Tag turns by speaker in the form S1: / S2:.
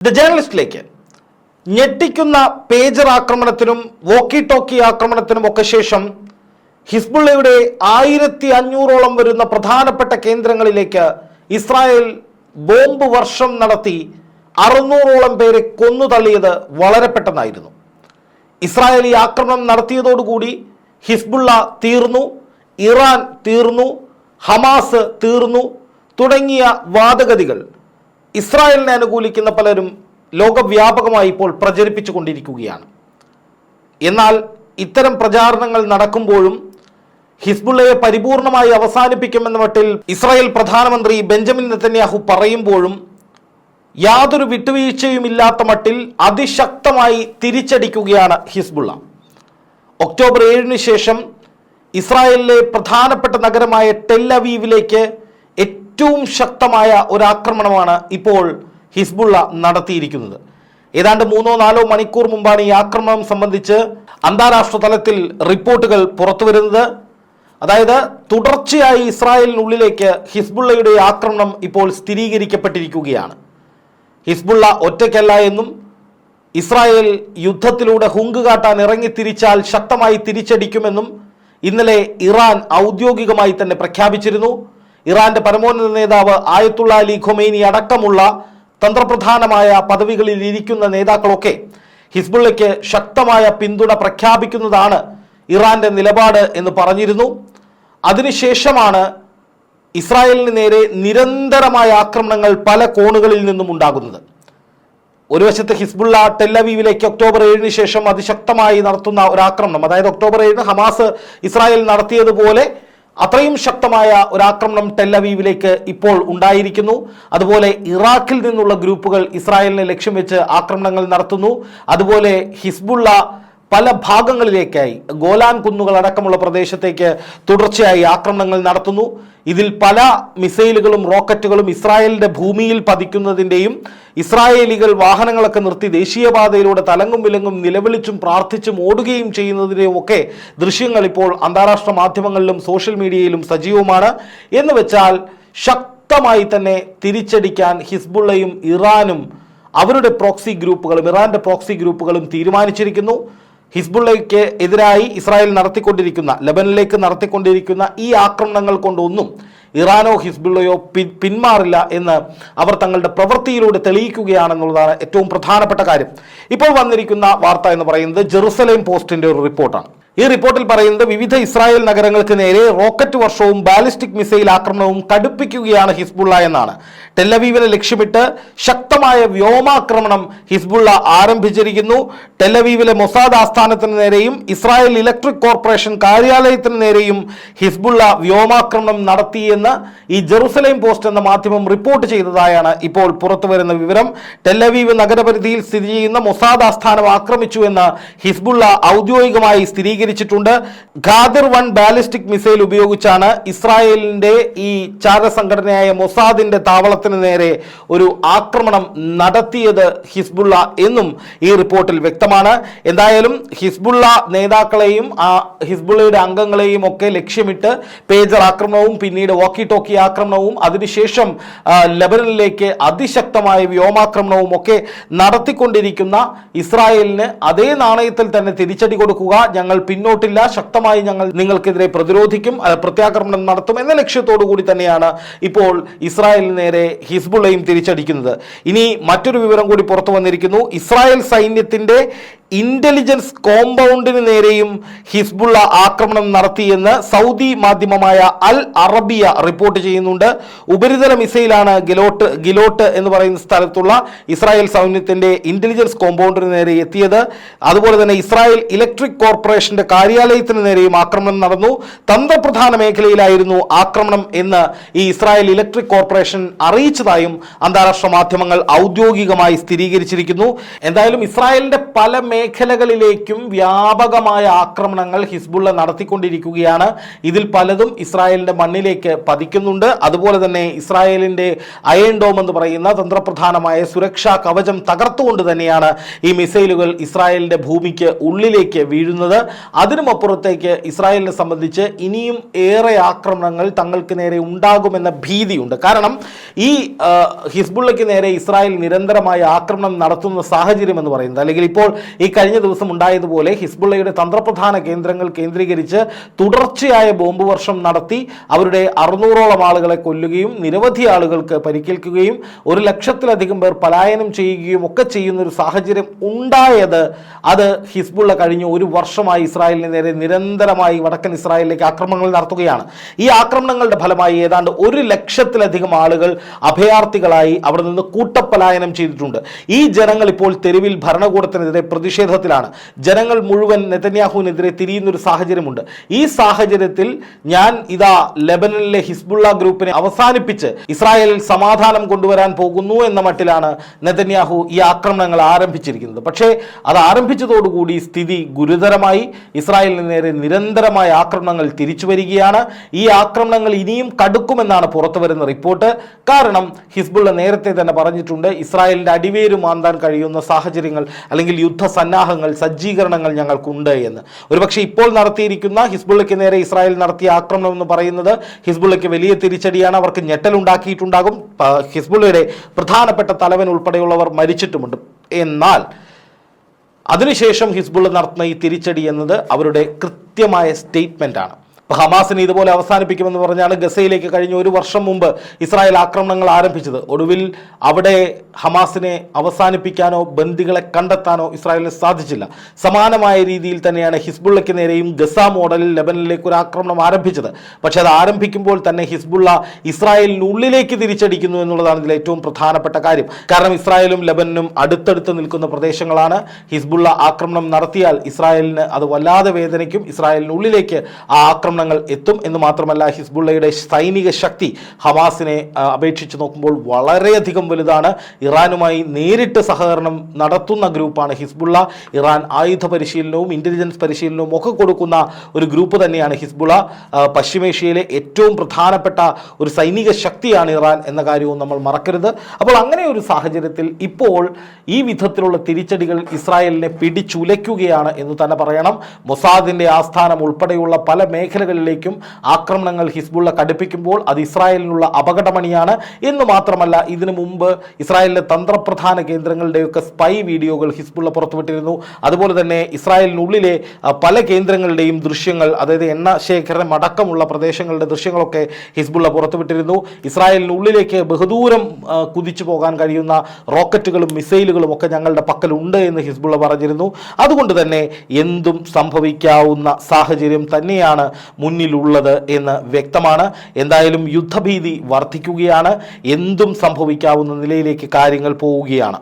S1: The ജേർണലിസ്റ്റിലേക്ക് ഞെട്ടിക്കുന്ന pager ആക്രമണത്തിനും വോക്കി ടോക്കി ആക്രമണത്തിനും ഒക്കെ ശേഷം ഹിസ്ബുള്ളയുടെ ആയിരത്തി അഞ്ഞൂറോളം വരുന്ന പ്രധാനപ്പെട്ട കേന്ദ്രങ്ങളിലേക്ക് ഇസ്രായേൽ ബോംബ് വർഷം നടത്തി അറുന്നൂറോളം പേരെ കൊന്നു തള്ളിയത് വളരെ പെട്ടെന്നായിരുന്നു. ഇസ്രായേൽ ഈ ആക്രമണം നടത്തിയതോടുകൂടി ഹിസ്ബുള്ള തീർന്നു ഇറാൻ തീർന്നു ഹമാസ് തീർന്നു തുടങ്ങിയ വാദഗതികൾ ഇസ്രായേലിനെ അനുകൂലിക്കുന്ന പലരും ലോകവ്യാപകമായി ഇപ്പോൾ പ്രചരിപ്പിച്ചു കൊണ്ടിരിക്കുകയാണ് എന്നാൽ ഇത്തരം പ്രചാരണങ്ങൾ നടക്കുമ്പോഴും ഹിസ്ബുള്ളയെ പരിപൂർണമായി അവസാനിപ്പിക്കുമെന്ന മട്ടിൽ ഇസ്രായേൽ പ്രധാനമന്ത്രി ബെഞ്ചമിൻ നെത്തന്യാഹു പറയുമ്പോഴും യാതൊരു വിട്ടുവീഴ്ചയുമില്ലാത്ത മട്ടിൽ അതിശക്തമായി തിരിച്ചടിക്കുകയാണ് ഹിസ്ബുള്ള. ഒക്ടോബർ ഏഴിന് ശേഷം ഇസ്രായേലിലെ പ്രധാനപ്പെട്ട നഗരമായ ടെല്ലവീവിലേക്ക് ഏറ്റവും ശക്തമായ ഒരു ആക്രമണമാണ് ഇപ്പോൾ ഹിസ്ബുള്ള നടത്തിയിരിക്കുന്നത്. ഏതാണ്ട് മൂന്നോ നാലോ മണിക്കൂർ മുമ്പാണ് ഈ ആക്രമണം സംബന്ധിച്ച് അന്താരാഷ്ട്ര തലത്തിൽ റിപ്പോർട്ടുകൾ പുറത്തു വരുന്നത്. അതായത് തുടർച്ചയായി ഇസ്രായേലിനുള്ളിലേക്ക് ഹിസ്ബുള്ളയുടെ ആക്രമണം ഇപ്പോൾ സ്ഥിരീകരിക്കപ്പെട്ടിരിക്കുകയാണ്. ഹിസ്ബുള്ള ഒറ്റയ്ക്കല്ല എന്നും ഇസ്രായേൽ യുദ്ധത്തിലൂടെ ഹുങ്ക് ഇറങ്ങി തിരിച്ചാൽ ശക്തമായി തിരിച്ചടിക്കുമെന്നും ഇന്നലെ ഇറാൻ ഔദ്യോഗികമായി തന്നെ പ്രഖ്യാപിച്ചിരുന്നു. ഇറാന്റെ പരമോന്നത നേതാവ് ആയത്തുള്ള അലി ഖൊമൈനി അടക്കമുള്ള തന്ത്രപ്രധാനമായ പദവികളിൽ ഇരിക്കുന്ന നേതാക്കളൊക്കെ ഹിസ്ബുള്ളയ്ക്ക് ശക്തമായ പിന്തുണ പ്രഖ്യാപിക്കുന്നതാണ് ഇറാന്റെ നിലപാട് എന്ന് പറഞ്ഞിരുന്നു. അതിനുശേഷമാണ് ഇസ്രായേലിന് നേരെ നിരന്തരമായ ആക്രമണങ്ങൾ പല കോണുകളിൽ നിന്നും ഉണ്ടാകുന്നത്. ഒരു വശത്ത് ഹിസ്ബുള്ള ടെല്ലവീവിലേക്ക് ഒക്ടോബർ ഏഴിന് ശേഷം അതിശക്തമായി നടത്തുന്ന ഒരു ആക്രമണം അതായത് ഒക്ടോബർ ഏഴിന് ഹമാസ് ഇസ്രായേൽ നടത്തിയതുപോലെ അത്രയും ശക്തമായ ഒരു ആക്രമണം ടെല്ലവീവിലേക്ക് ഇപ്പോൾ ഉണ്ടായിരിക്കുന്നു. അതുപോലെ ഇറാഖിൽ നിന്നുള്ള ഗ്രൂപ്പുകൾ ഇസ്രായേലിനെ ലക്ഷ്യം വെച്ച് ആക്രമണങ്ങൾ നടത്തുന്നു. അതുപോലെ ഹിസ്ബുള്ള പല ഭാഗങ്ങളിലേക്കായി ഗോലാൻ കുന്നുകൾ അടക്കമുള്ള പ്രദേശത്തേക്ക് തുടർച്ചയായി ആക്രമണങ്ങൾ നടത്തുന്നു. ഇതിൽ പല മിസൈലുകളും റോക്കറ്റുകളും ഇസ്രായേലിന്റെ ഭൂമിയിൽ പതിക്കുന്നതിന്റെയും ഇസ്രായേലികൾ വാഹനങ്ങളൊക്കെ നിർത്തി ദേശീയപാതയിലൂടെ തലങ്ങും വിലങ്ങും നിലവിളിച്ചും പ്രാർത്ഥിച്ചും ഓടുകയും ചെയ്യുന്നതിന്റെയും ഒക്കെ ദൃശ്യങ്ങൾ ഇപ്പോൾ അന്താരാഷ്ട്ര മാധ്യമങ്ങളിലും സോഷ്യൽ മീഡിയയിലും സജീവമാണ്. എന്ന് വെച്ചാൽ ശക്തമായി തന്നെ തിരിച്ചടിക്കാൻ ഹിസ്ബുള്ളയും ഇറാനും അവരുടെ പ്രോക്സി ഗ്രൂപ്പുകളും ഇറാന്റെ പ്രോക്സി ഗ്രൂപ്പുകളും തീരുമാനിച്ചിരിക്കുന്നു. ഹിസ്ബുള്ളയ്ക്ക് എതിരായി ഇസ്രായേൽ നടത്തിക്കൊണ്ടിരിക്കുന്ന ലബനിലേക്ക് നടത്തിക്കൊണ്ടിരിക്കുന്ന ഈ ആക്രമണങ്ങൾ കൊണ്ടൊന്നും ഇറാനോ ഹിസ്ബുള്ളയോ പിന്മാറില്ല എന്ന് അവർ തങ്ങളുടെ പ്രവൃത്തിയിലൂടെ തെളിയിക്കുകയാണെന്നുള്ളതാണ് ഏറ്റവും പ്രധാനപ്പെട്ട കാര്യം. ഇപ്പോൾ വന്നിരിക്കുന്ന വാർത്ത എന്ന് പറയുന്നത് ജെറുസലേം പോസ്റ്റിന്റെ ഒരു റിപ്പോർട്ടാണ്. ഈ റിപ്പോർട്ടിൽ പറയുന്നത് വിവിധ ഇസ്രായേൽ നഗരങ്ങൾക്ക് നേരെ റോക്കറ്റ് വർഷവും ബാലിസ്റ്റിക് മിസൈൽ ആക്രമണവും കടുപ്പിക്കുകയാണ് ഹിസ്ബുള്ള എന്നാണ്. ടെല്ലവീവിനെ ലക്ഷ്യമിട്ട് ശക്തമായ വ്യോമാക്രമണം ഹിസ്ബുള്ള ആരംഭിച്ചിരിക്കുന്നു. ടെല്ലവീവിലെ മൊസാദ് ആസ്ഥാനത്തിന് നേരെയും ഇസ്രായേൽ ഇലക്ട്രിക് കോർപ്പറേഷൻ കാര്യാലയത്തിന് നേരെയും ഹിസ്ബുള്ള വ്യോമാക്രമണം നടത്തിയെന്ന് ഈ ജെറുസലേം പോസ്റ്റ് എന്ന മാധ്യമം റിപ്പോർട്ട് ചെയ്തതായാണ് ഇപ്പോൾ പുറത്തുവരുന്ന വിവരം. ടെല്ലവീവ് നഗരപരിധിയിൽ സ്ഥിതി ചെയ്യുന്ന മൊസാദ് ആസ്ഥാനം ആക്രമിച്ചു എന്ന് ഹിസ്ബുള്ള ഔദ്യോഗികമായി സ്ഥിരീകരിച്ചിട്ടുണ്ട് ഖാദിർ വൺ ബാലിസ്റ്റിക് മിസൈൽ ഉപയോഗിച്ചാണ് ഇസ്രായേലിന്റെ ഈ ചാര സംഘടനയായ മൊസാദിന്റെ താവളത്തിന് നേരെ ഒരു ആക്രമണം നടത്തിയത് ഹിസ്ബുള്ള എന്നും ഈ റിപ്പോർട്ടിൽ വ്യക്തമാണ്. എന്തായാലും ഹിസ്ബുള്ള നേതാക്കളെയും ആ ഹിസ്ബുള്ളയുടെ അംഗങ്ങളെയും ഒക്കെ ലക്ഷ്യമിട്ട് പേജർ ആക്രമണവും പിന്നീട് വാക്കി ടോക്കി ആക്രമണവും അതിനുശേഷം ലബനനിലേക്ക് അതിശക്തമായ വ്യോമാക്രമണവും ഒക്കെ നടത്തിക്കൊണ്ടിരിക്കുന്ന ഇസ്രായേലിന് അതേ നാണയത്തിൽ തന്നെ തിരിച്ചടി കൊടുക്കുക ഞങ്ങൾ പിന്നോട്ടില്ല. ശക്തമായി ഞങ്ങൾ നിങ്ങൾക്കെതിരെ പ്രതിരോധിക്കും പ്രത്യാക്രമണം നടത്തും എന്ന ലക്ഷ്യത്തോടു കൂടി തന്നെയാണ് ഇപ്പോൾ ഇസ്രായേലിന് നേരെ ഹിസ്ബുള്ളയും തിരിച്ചടിക്കുന്നത്. ഇനി മറ്റൊരു വിവരം കൂടി പുറത്തു വന്നിരിക്കുന്നു. ഇസ്രായേൽ സൈന്യത്തിന്റെ ഇന്റലിജൻസ് കോമ്പൗണ്ടിന് നേരെയും ഹിസ്ബുള്ള ആക്രമണം നടത്തിയെന്ന് സൗദി മാധ്യമമായ അൽ അറബിയ റിപ്പോർട്ട് ചെയ്യുന്നുണ്ട്. ഉപരിതല മിസൈലാണ് ഗിലോട്ട് ഗിലോട്ട് എന്ന് പറയുന്ന സ്ഥലത്തുള്ള ഇസ്രായേൽ സൈന്യത്തിന്റെ ഇന്റലിജൻസ് കോമ്പൗണ്ടിന് നേരെ എത്തിയത്. അതുപോലെ തന്നെ ഇസ്രായേൽ ഇലക്ട്രിക് കോർപ്പറേഷന്റെ കാര്യാലയത്തിന് നേരെയും ആക്രമണം നടന്നു. തന്ത്രപ്രധാന മേഖലയിലായിരുന്നു ആക്രമണം എന്ന് ഈ ഇസ്രായേൽ ഇലക്ട്രിക് കോർപ്പറേഷൻ അറിയിച്ചതായും അന്താരാഷ്ട്ര മാധ്യമങ്ങൾ ഔദ്യോഗികമായി സ്ഥിരീകരിച്ചിരിക്കുന്നു. എന്തായാലും ഇസ്രായേലിന്റെ പല മേഖലകളിലേക്കും വ്യാപകമായ ആക്രമണങ്ങൾ ഹിസ്ബുള്ള നടത്തിക്കൊണ്ടിരിക്കുകയാണ്. ഇതിൽ പലതും ഇസ്രായേലിന്റെ മണ്ണിലേക്ക് പതിക്കുന്നുണ്ട്. അതുപോലെ തന്നെ ഇസ്രായേലിന്റെ അയൺ ഡോം എന്ന് പറയുന്ന തന്ത്രപ്രധാനമായ സുരക്ഷാ കവചം തകർത്തുകൊണ്ട് തന്നെയാണ് ഈ മിസൈലുകൾ ഇസ്രായേലിന്റെ ഭൂമിക്ക് ഉള്ളിലേക്ക് വീഴുന്നത്. അതിനുമപ്പുറത്തേക്ക് ഇസ്രായേലിനെ സംബന്ധിച്ച് ഇനിയും ഏറെ ആക്രമണങ്ങൾ തങ്ങൾക്ക് നേരെ ഉണ്ടാകുമെന്ന ഭീതിയുണ്ട്. കാരണം ഈ ഹിസ്ബുള്ളയ്ക്ക് നേരെ ഇസ്രായേൽ നിരന്തരമായ ആക്രമണം നടത്തുന്ന സാഹചര്യം എന്ന് പറയുന്നത് അല്ലെങ്കിൽ ഇപ്പോൾ ഈ കഴിഞ്ഞ ദിവസം ഉണ്ടായതുപോലെ ഹിസ്ബുള്ളയുടെ തന്ത്രപ്രധാന കേന്ദ്രങ്ങൾ കേന്ദ്രീകരിച്ച് തുടർച്ചയായ ബോംബ് വർഷം നടത്തി അവരുടെ അറുന്നൂറോളം ആളുകളെ കൊല്ലുകയും നിരവധി ആളുകൾക്ക് പരിക്കേൽക്കുകയും ഒരു ലക്ഷത്തിലധികം പേർ പലായനം ചെയ്യുകയും ഒക്കെ ചെയ്യുന്ന ഒരു സാഹചര്യം ഉണ്ടായത് അത് ഹിസ്ബുള്ള കഴിഞ്ഞ ഒരു വർഷമായി ഇസ്രായേലിന് നേരെ നിരന്തരമായി വടക്കൻ ഇസ്രായേലിലേക്ക് ആക്രമണങ്ങൾ നടത്തുകയാണ്. ഈ ആക്രമണങ്ങളുടെ ഫലമായി ഏതാണ്ട് ഒരു ലക്ഷത്തിലധികം ആളുകൾ അഭയാർത്ഥികളായി അവിടെ നിന്ന് കൂട്ടപ്പലായനം ചെയ്തിട്ടുണ്ട്. ഈ ജനങ്ങൾ ഇപ്പോൾ തെരുവിൽ ഭരണകൂടത്തിനെതിരെ പ്രതിഷേധത്തിലാണ്. ജനങ്ങൾ മുഴുവൻ നെതന്യാഹുവിനെതിരെ തിരിയുന്നൊരു സാഹചര്യമുണ്ട്. ഈ സാഹചര്യത്തിൽ ഞാൻ ഇതാ ലെബനനിലെ ഹിസ്ബുള്ള ഗ്രൂപ്പിനെ അവസാനിപ്പിച്ച് ഇസ്രായേലിൽ സമാധാനം കൊണ്ടുവരാൻ പോകുന്നു എന്ന മട്ടിലാണ് നെതന്യാഹു ഈ ആക്രമണങ്ങൾ ആരംഭിച്ചിരിക്കുന്നത്. പക്ഷേ അത് ആരംഭിച്ചതോടുകൂടി സ്ഥിതി ഗുരുതരമായി. ഇസ്രായേലിന് നേരെ നിരന്തരമായ ആക്രമണങ്ങൾ തിരിച്ചു വരികയാണ്. ഈ ആക്രമണങ്ങൾ ഇനിയും കടുക്കുമെന്നാണ് പുറത്തു വരുന്ന റിപ്പോർട്ട്. കാരണം ഹിസ്ബുള്ള നേരത്തെ തന്നെ പറഞ്ഞിട്ടുണ്ട് ഇസ്രായേലിന്റെ അടിവേര് മാന്താൻ കഴിയുന്ന സാഹചര്യങ്ങൾ അല്ലെങ്കിൽ യുദ്ധ സന്നാഹങ്ങൾ സജ്ജീകരണങ്ങൾ ഞങ്ങൾക്കുണ്ട് എന്ന്. ഒരുപക്ഷെ ഇപ്പോൾ നടത്തിയിരിക്കുന്ന ഹിസ്ബുള്ളയ്ക്ക് നേരെ ഇസ്രായേൽ നടത്തിയ ആക്രമണം എന്ന് പറയുന്നത് ഹിസ്ബുള്ളയ്ക്ക് വലിയ തിരിച്ചടിയാണ്. അവർക്ക് ഞെട്ടലുണ്ടാക്കിയിട്ടുണ്ടാകും ഹിസ്ബുള്ളയുടെ പ്രധാനപ്പെട്ട തലവൻ ഉൾപ്പെടെയുള്ളവർ മരിച്ചിട്ടുമുണ്ട്. എന്നാൽ അതിനുശേഷം ഹിസ്ബുള്ള നടത്തുന്ന ഈ തിരിച്ചടി എന്നത് അവരുടെ കൃത്യമായ ഇപ്പൊ ഹമാസിനെ ഇതുപോലെ അവസാനിപ്പിക്കുമെന്ന് പറഞ്ഞാണ് ഗസയിലേക്ക് കഴിഞ്ഞ ഒരു വർഷം മുമ്പ് ഇസ്രായേൽ ആക്രമണങ്ങൾ ആരംഭിച്ചത്. ഒടുവിൽ അവിടെ ഹമാസിനെ അവസാനിപ്പിക്കാനോ ബന്ദികളെ കണ്ടെത്താനോ ഇസ്രായേലിന് സാധിച്ചില്ല. സമാനമായ രീതിയിൽ തന്നെയാണ് ഹിസ്ബുള്ളയ്ക്ക് നേരെയും ഗസ മോഡലിൽ ലെബനിലേക്ക് ഒരു ആക്രമണം ആരംഭിച്ചത്. പക്ഷേ അത് ആരംഭിക്കുമ്പോൾ തന്നെ ഹിസ്ബുള്ള ഇസ്രായേലിനുള്ളിലേക്ക് തിരിച്ചടിക്കുന്നു എന്നുള്ളതാണ് ഇതിൽ ഏറ്റവും പ്രധാനപ്പെട്ട കാര്യം. കാരണം ഇസ്രായേലും ലെബനനും അടുത്തടുത്ത് നിൽക്കുന്ന പ്രദേശങ്ങളാണ്. ഹിസ്ബുള്ള ആക്രമണം നടത്തിയാൽ ഇസ്രായേലിന് അത് വല്ലാതെ വേദനയ്ക്കും ഇസ്രായേലിനുള്ളിലേക്ക് ആ ആക്രമണങ്ങൾ എത്തും എന്ന് മാത്രമല്ല ഹിസ്ബുള്ളയുടെ സൈനിക ശക്തി ഹമാസിനെ അപേക്ഷിച്ച് നോക്കുമ്പോൾ വളരെയധികം വലുതാണ്. ഇറാനുമായി നേരിട്ട് സഹകരണം നടത്തുന്ന ഗ്രൂപ്പാണ് ഹിസ്ബുള്ള. ഇറാൻ ആയുധ പരിശീലനവും ഇന്റലിജൻസ് പരിശീലനവും ഒക്കെ കൊടുക്കുന്ന ഒരു ഗ്രൂപ്പ് തന്നെയാണ് ഹിസ്ബുള്ള. പശ്ചിമേഷ്യയിലെ ഏറ്റവും പ്രധാനപ്പെട്ട ഒരു സൈനിക ശക്തിയാണ് ഇറാൻ എന്ന കാര്യവും നമ്മൾ മറക്കരുത്. അപ്പോൾ അങ്ങനെ ഒരു സാഹചര്യത്തിൽ ഇപ്പോൾ ഈ വിധത്തിലുള്ള തിരിച്ചടികൾ ഇസ്രായേലിനെ പിടിച്ചുലയ്ക്കുകയാണ് എന്ന് തന്നെ പറയണം. മൊസാദിന്റെ ആസ്ഥാനം ഉൾപ്പെടെയുള്ള പല മേഖലകളിലേക്കും ആക്രമണങ്ങൾ ഹിസ്ബുള്ള കടുപ്പിക്കുമ്പോൾ അത് ഇസ്രായേലിനുള്ള അപകടമണിയാണ്. എന്ന് മാത്രമല്ല ഇതിനു മുമ്പ് ഇസ്രായേലിലെ തന്ത്രപ്രധാന കേന്ദ്രങ്ങളുടെയൊക്കെ സ്പൈ വീഡിയോകൾ ഹിസ്ബുള്ള പുറത്തുവിട്ടിരുന്നു. അതുപോലെ തന്നെ ഇസ്രായേലിനുള്ളിലെ പല കേന്ദ്രങ്ങളുടെയും ദൃശ്യങ്ങൾ അതായത് എണ്ണ ശേഖരണം അടക്കമുള്ള പ്രദേശങ്ങളുടെ ദൃശ്യങ്ങളൊക്കെ ഹിസ്ബുള്ള പുറത്തുവിട്ടിരുന്നു. ഇസ്രായേലിനുള്ളിലേക്ക് ബഹുദൂരം കുതിച്ചു പോകാൻ കഴിയുന്ന റോക്കറ്റുകളും മിസൈലുകളും ഒക്കെ ഞങ്ങളുടെ പക്കലുണ്ട് എന്ന് ഹിസ്ബുള്ള പറഞ്ഞിരുന്നു. അതുകൊണ്ട് തന്നെ എന്തും സംഭവിക്കാവുന്ന സാഹചര്യം തന്നെയാണ് മുന്നിലുള്ളത് എന്ന് വ്യക്തമാണ്. എന്തായാലും യുദ്ധഭീതി വർദ്ധിക്കുകയാണ്. എന്തും സംഭവിക്കാവുന്ന നിലയിലേക്ക് കാര്യങ്ങൾ പോവുകയാണ്.